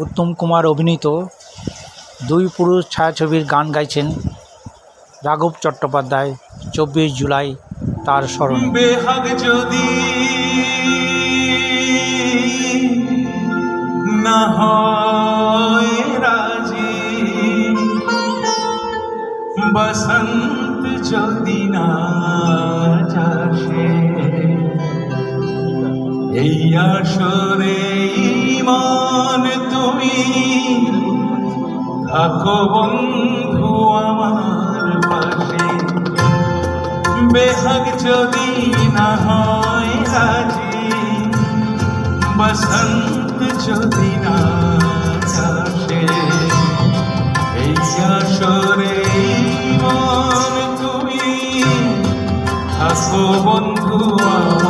উত্তম কুমার অভিনীত দুই পুরুষ ছায়াছবির গান গাইছেন রাঘব চট্টোপাধ্যায়, চব্বিশ জুলাই তার স্মরণে। যদি বসন্ত যদি না এই আসরে নবীর থাকো বন্ধু আমার পাশে। বেহাগ যদি না হয় আজি, বসন্ত যদি না আসে, এই আসরে মন তুমি। থাকো বন্ধু আমার